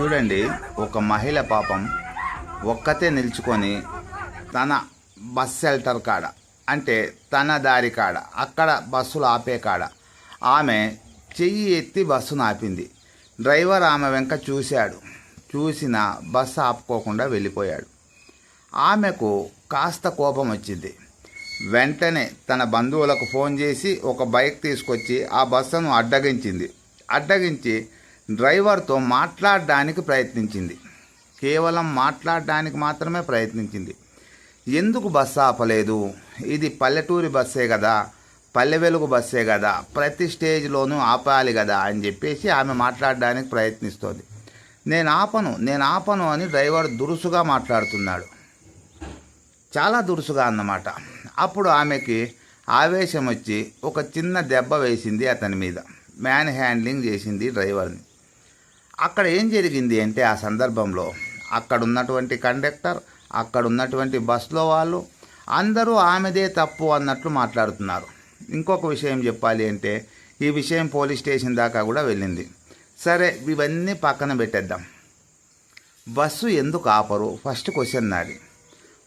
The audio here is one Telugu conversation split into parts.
చూడండి ఒక మహిళ పాపం ఒక్కతే నిల్చుకొని తన బస్ షెల్టర్ కాడ అంటే తన దారి కాడ అక్కడ బస్సులు ఆపే కాడ ఆమె చెయ్యి ఎత్తి బస్సును ఆపింది డ్రైవర్ ఆమె వెంక చూశాడు. చూసిన బస్సు ఆపుకోకుండా వెళ్ళిపోయాడు. ఆమెకు కాస్త కోపం వచ్చింది. వెంటనే తన బంధువులకు ఫోన్ చేసి ఒక బైక్ తీసుకొచ్చి ఆ బస్సును అడ్డగించింది. అడ్డగించి డ్రైవర్తో మాట్లాడడానికి ప్రయత్నించింది. కేవలం మాట్లాడడానికి మాత్రమే ప్రయత్నించింది. ఎందుకు బస్సు ఆపలేదు? ఇది పల్లెటూరి బస్సే కదా పల్లె వెలుగు బస్సే కదా ప్రతి స్టేజ్లోనూ ఆపాలి కదా అని చెప్పేసి ఆమె మాట్లాడడానికి ప్రయత్నిస్తోంది. నేను ఆపను నేను ఆపను అని డ్రైవర్ దురుసుగా మాట్లాడుతున్నాడు. చాలా దురుసుగా అన్నమాట. అప్పుడు ఆమెకి ఆవేశం వచ్చి ఒక చిన్న దెబ్బ వేసింది అతని మీద. మ్యాన్ హ్యాండ్లింగ్ చేసింది డ్రైవర్ని. అక్కడ ఏం జరిగింది అంటే ఆ సందర్భంలో అక్కడ ఉన్నటువంటి కండక్టర్ అక్కడ ఉన్నటువంటి బస్సులో వాళ్ళు అందరూ ఆమెదే తప్పు అన్నట్లు మాట్లాడుతున్నారు. ఇంకొక విషయం చెప్పాలి అంటే ఈ విషయం పోలీస్ స్టేషన్ దాకా కూడా వెళ్ళింది. సరే ఇవన్నీ పక్కన పెట్టేద్దాం. బస్సు ఎందుకు ఆపరు? ఫస్ట్ క్వశ్చన్ నాది.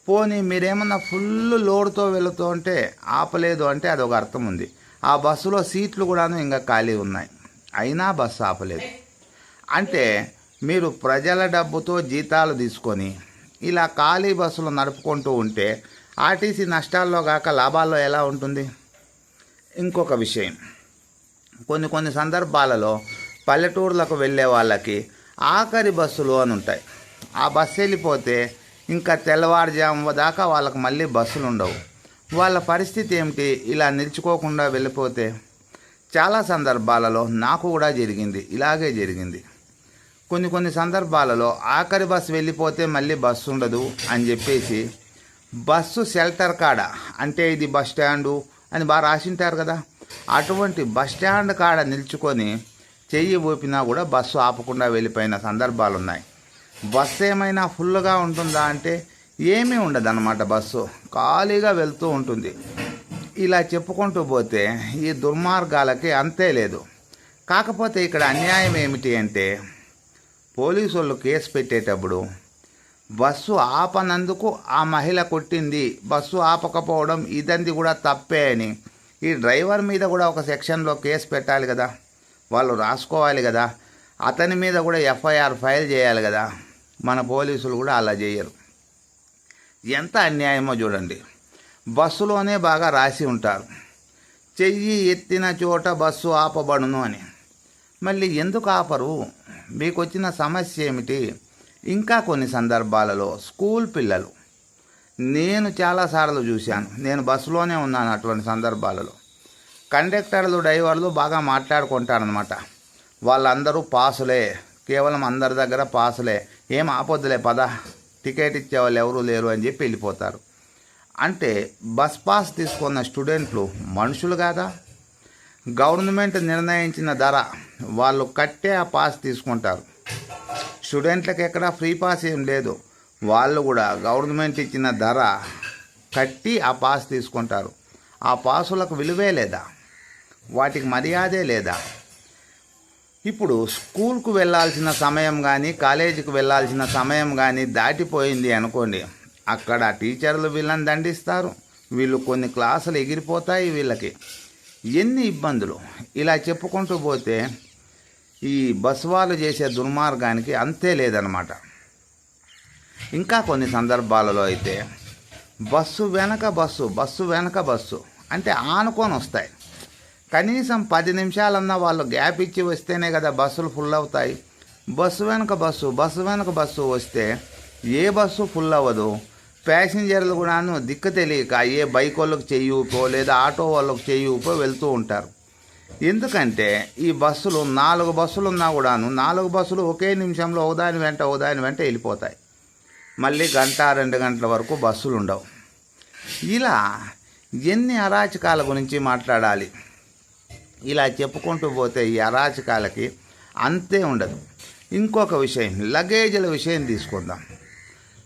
పోనీ మీరేమన్నా ఫుల్ లోడ్తో వెళుతూ ఉంటే ఆపలేదు అంటే అదొక అర్థం ఉంది. ఆ బస్సులో సీట్లు కూడాను ఇంకా ఖాళీ ఉన్నాయి. అయినా బస్సు ఆపలేదు. అంటే మీరు ప్రజల డబ్బుతో జీతాలు తీసుకొని ఇలా ఖాళీ బస్సులు నడుపుకుంటూ ఉంటే ఆర్టీసీ నష్టాల్లో కాక లాభాల్లో ఎలా ఉంటుంది? ఇంకొక విషయం. కొన్ని కొన్ని సందర్భాలలో పల్లెటూర్లకు వెళ్ళే వాళ్ళకి ఆఖరి బస్సులు అని ఉంటాయి. ఆ బస్సు వెళ్ళిపోతే ఇంకా తెల్లవారుజాము దాకా వాళ్ళకి మళ్ళీ బస్సులు ఉండవు. వాళ్ళ పరిస్థితి ఏమిటి? ఇలా నిలుచుకోకుండా వెళ్ళిపోతే? చాలా సందర్భాలలో నాకు కూడా జరిగింది. ఇలాగే జరిగింది. కొన్ని కొన్ని సందర్భాలలో ఆఖరి బస్సు వెళ్ళిపోతే మళ్ళీ బస్సు ఉండదు అని చెప్పేసి బస్సు షెల్టర్ కాడ అంటే ఇది బస్ స్టాండు అని బాగా రాసింటారు కదా. అటువంటి బస్ స్టాండ్ కాడ నిల్చుకొని చెయ్యి ఊపినా కూడా బస్సు ఆపకుండా వెళ్ళిపోయిన సందర్భాలు ఉన్నాయి బస్సు ఏమైనా ఫుల్గా ఉంటుందా అంటే ఏమీ ఉండదు అన్నమాట బస్సు. ఖాళీగా వెళ్తూ ఉంటుంది. ఇలా చెప్పుకుంటూ పోతే ఈ దుర్మార్గాలకి అంతే లేదు. కాకపోతే ఇక్కడ అన్యాయం ఏమిటి అంటే పోలీసు వాళ్ళు కేసు పెట్టేటప్పుడు బస్సు ఆపనందుకు ఆ మహిళ కొట్టింది. బస్సు ఆపకపోవడం ఇదంది కూడా తప్పే అని. ఈ డ్రైవర్ మీద కూడా ఒక సెక్షన్లో కేసు పెట్టాలి కదా. వాళ్ళు రాసుకోవాలి కదా. అతని మీద కూడా ఎఫ్ఐఆర్ ఫైల్ చేయాలి కదా. మన పోలీసులు కూడా అలా చేయరు. ఎంత అన్యాయమో చూడండి. బస్సులోనే బాగా రాసి ఉంటారు. చెయ్యి ఎత్తిన చోట బస్సు ఆపబడును అని. మళ్ళీ ఎందుకు ఆపరు? మీకు వచ్చిన సమస్య ఏమిటి? ఇంకా కొన్ని సందర్భాలలో స్కూల్ పిల్లలు. నేను చాలాసార్లు చూశాను. నేను బస్సులోనే ఉన్నాను అటువంటి సందర్భాలలో. కండక్టర్లు డ్రైవర్లు బాగా మాట్లాడుకుంటారనమాట వాళ్ళందరూ పాసులే. కేవలం అందరి దగ్గర పాసులే. ఏం ఆపొద్దులే పద. టికెట్ ఇచ్చే వాళ్ళు ఎవరూ లేరు అని చెప్పి వెళ్ళిపోతారు. అంటే బస్ పాస్ తీసుకున్న స్టూడెంట్లు మనుషులు కాదా? గవర్నమెంట్ నిర్ణయించిన ధర. వాళ్ళు కట్టే ఆ పాస్ తీసుకుంటారు. స్టూడెంట్లకు ఎక్కడ ఫ్రీ పాస్ ఏం లేదు. వాళ్ళు కూడా గవర్నమెంట్ ఇచ్చిన ధర కట్టి ఆ పాస్ తీసుకుంటారు. ఆ పాసులకు విలువే లేదా? వాటికి మర్యాదే లేదా? ఇప్పుడు స్కూల్కు వెళ్ళాల్సిన సమయం కానీ కాలేజీకి వెళ్ళాల్సిన సమయం కానీ దాటిపోయింది అనుకోండి. అక్కడ టీచర్లు వీళ్ళని దండిస్తారు. వీళ్ళు కొన్ని క్లాసులు ఎగిరిపోతాయి వీళ్ళకి. ఎన్ని ఇబ్బందులు? ఇలా చెప్పుకుంటూ పోతే ఈ బస్సు వాళ్ళు చేసే దుర్మార్గానికి అంతే లేదనమాట ఇంకా కొన్ని సందర్భాలలో అయితే బస్సు వెనక బస్సు బస్సు వెనక బస్సు అంటే ఆనుకొని వస్తాయి. కనీసం పది నిమిషాలన్నా వాళ్ళు గ్యాప్ ఇచ్చి వస్తేనే కదా బస్సులు ఫుల్ అవుతాయి. బస్సు వెనక బస్సు బస్సు వెనక బస్సు వస్తే ఏ బస్సు ఫుల్ అవ్వదు? ప్యాసింజర్లు కూడాను దిక్కు తెలియక ఏ బైక్ వాళ్ళకి చెయ్యి ఊపో లేదా ఆటో వాళ్ళకి చెయ్యి ఊపో వెళ్తూ ఉంటారు. ఎందుకంటే ఈ బస్సులు నాలుగు బస్సులు ఉన్నా కూడాను నాలుగు బస్సులు ఒకే నిమిషంలో ఒకదాని వెంట ఒకదాని వెంట వెళ్ళిపోతాయి. మళ్ళీ గంట రెండు గంటల వరకు బస్సులు ఉండవు ఇలా ఎన్ని అరాచకాల గురించి మాట్లాడాలి? ఇలా చెప్పుకుంటూ పోతే ఈ అరాచకాలకి అంతే ఉండదు. ఇంకొక విషయం లగేజీల విషయం తీసుకుందాం.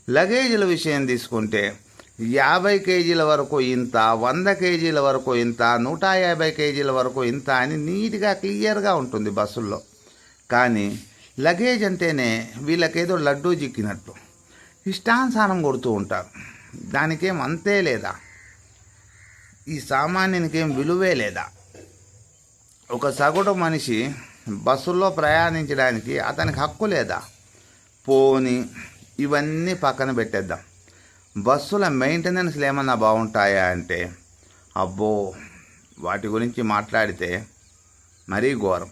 లగేజీల విషయం తీసుకుంటే యాభై కేజీల వరకు ఇంత వంద కేజీల వరకు ఇంత నూట యాభై కేజీల వరకు ఇంత అని నీట్గా క్లియర్గా ఉంటుంది బస్సుల్లో. కానీ లగేజ్ అంటేనే వీళ్ళకేదో లడ్డూ చిక్కినట్టు. ఇష్టానుసారం కొడుతూ ఉంటారు. దానికేం అంతే లేదా? ఈ సామాన్యునికేం విలువే లేదా? ఒక సగటు మనిషి బస్సుల్లో ప్రయాణించడానికి అతనికి హక్కు లేదా? పోని ఇవన్నీ పక్కన పెట్టేద్దాం. బస్సుల మెయింటెనెన్స్లు ఏమన్నా బాగుంటాయా అంటే అబ్బో వాటి గురించి మాట్లాడితే మరీ ఘోరం.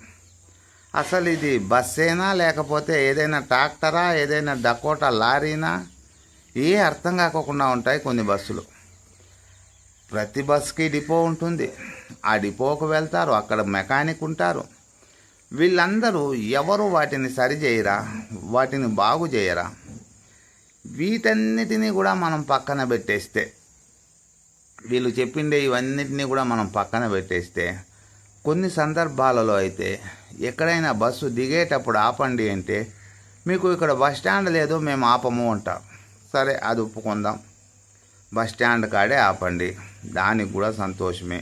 అసలు ఇది బస్సేనా లేకపోతే ఏదైనా ట్రాక్టరా ఏదైనా డకోటా లారీనా? ఏ అర్థం కాకోకుండా ఉంటాయి కొన్ని బస్సులు. ప్రతి బస్కి డిపో ఉంటుంది. ఆ డిపోకు వెళ్తారు అక్కడ మెకానిక్ ఉంటారు. వీళ్ళందరూ ఎవరు వాటిని సరిచేయరా వాటిని బాగు చేయరా? వీటన్నిటినీ కూడా మనం పక్కన పెట్టేస్తే వీళ్ళు చెప్పిండే ఇవన్నిటినీ కూడా మనం పక్కన పెట్టేస్తే కొన్ని సందర్భాలలో అయితే ఎక్కడైనా బస్సు దిగేటప్పుడు ఆపండి అంటే మీకు ఇక్కడ బస్ స్టాండ్ లేదు మేము ఆపము అంటాం సరే అది ఒప్పుకుందాం. బస్ స్టాండ్ కాడే ఆపండి. దానికి కూడా సంతోషమే.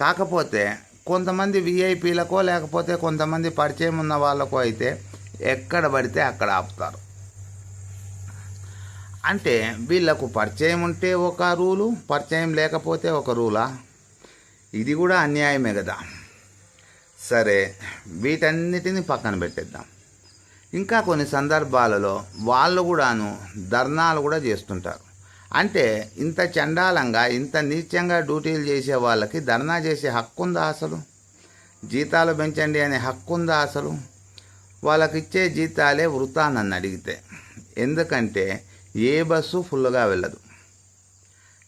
కాకపోతే కొంతమంది విఐపీలకో లేకపోతే కొంతమంది పరిచయం ఉన్న వాళ్ళకో అయితే ఎక్కడ పడితే అక్కడ ఆపుతారు. అంటే వీళ్ళకు పరిచయం ఉంటే ఒక రూలు పరిచయం లేకపోతే ఒక రూలా? ఇది కూడా అన్యాయమే కదా. సరే వీటన్నిటిని పక్కన పెట్టేద్దాం. ఇంకా కొన్ని సందర్భాలలో వాళ్ళు కూడాను ధర్నాలు కూడా చేస్తుంటారు. అంటే ఇంత చండాలంగా ఇంత నీచంగా డ్యూటీలు చేసే వాళ్ళకి ధర్నా చేసే హక్కు ఉందా అసలు? జీతాలు పెంచండి అనే హక్కు ఉందా అసలు? వాళ్ళకి ఇచ్చే జీతాలే వృతా నన్ను అడిగితే. ఎందుకంటే ఏ బస్సు ఫుల్గా వెళ్ళదు.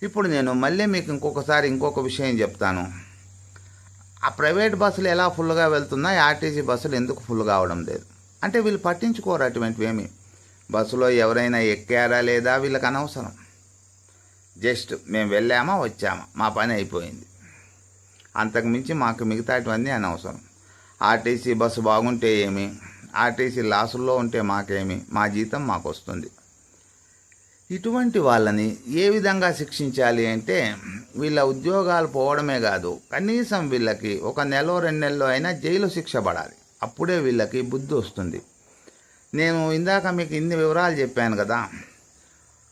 ఇప్పుడు నేను మళ్ళీ మీకు ఇంకొకసారి ఇంకొక విషయం చెప్తాను. ఆ ప్రైవేట్ బస్సులు ఎలా ఫుల్గా వెళ్తున్నాయి ఆర్టీసీ బస్సులు ఎందుకు ఫుల్ కావడం లేదు? అంటే వీళ్ళు పట్టించుకోరు అటువంటివి ఏమి బస్సులో ఎవరైనా ఎక్కారా లేదా వీళ్ళకి అనవసరం. జస్ట్ మేము వెళ్ళామా వచ్చామా మా పని అయిపోయింది. అంతకుమించి మాకు మిగతాటివన్నీ అనవసరం. ఆర్టీసీ బస్సు బాగుంటే ఏమి? ఆర్టీసీ లాసుల్లో ఉంటే మాకేమి? మా జీతం మాకు వస్తుంది ఇటువంటి వాళ్ళని ఏ విధంగా శిక్షించాలి అంటే వీళ్ళ ఉద్యోగాలు పోవడమే కాదు. కనీసం వీళ్ళకి ఒక నెల రెండు నెలలో అయినా జైలు శిక్ష పడాలి. అప్పుడే వీళ్ళకి బుద్ధి వస్తుంది. నేను ఇందాక మీకు ఇన్ని వివరాలు చెప్పాను కదా.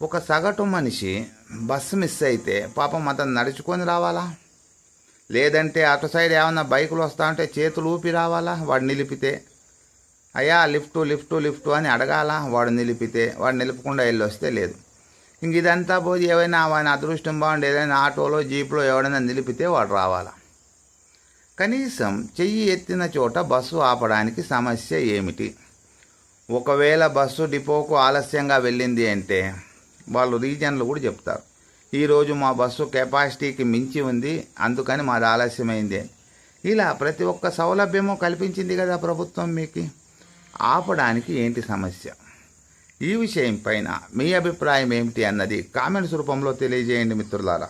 ఒక సగటు మనిషి బస్సు మిస్ అయితే పాపం అతను నడుచుకొని రావాలా? లేదంటే అటు సైడ్ ఏమన్నా బైకులు వస్తా ఉంటే చేతులు ఊపి రావాలా? వాడు నిలిపితే. అయ్యా లిఫ్ట్ లిఫ్టు లిఫ్ట్ అని అడగాల? వాడు నిలిపితే వాడు నిలుపుకుండా వెళ్ళి వస్తే లేదు. ఇంక ఇదంతా పోయి ఏవైనా వాని అదృష్టం బాగుండి ఏదైనా ఆటోలో జీప్లో ఎవడైనా నిలిపితే వాడు రావాలా? కనీసం చెయ్యి ఎత్తిన చోట బస్సు ఆపడానికి సమస్య ఏమిటి? ఒకవేళ బస్సు డిపోకు ఆలస్యంగా వెళ్ళింది అంటే వాళ్ళు రీజన్లు కూడా చెప్తారు. ఈరోజు మా బస్సు కెపాసిటీకి మించి ఉంది అందుకని మాది ఆలస్యమైంది అని. ఇలా ప్రతి ఒక్క సౌలభ్యము కల్పించింది కదా ప్రభుత్వం మీకు? ఆపడానికి ఏంటి సమస్య? ఈ విషయం పైన మీ అభిప్రాయం ఏమిటి అన్నది కామెంట్స్ రూపంలో తెలియజేయండి మిత్రులారా.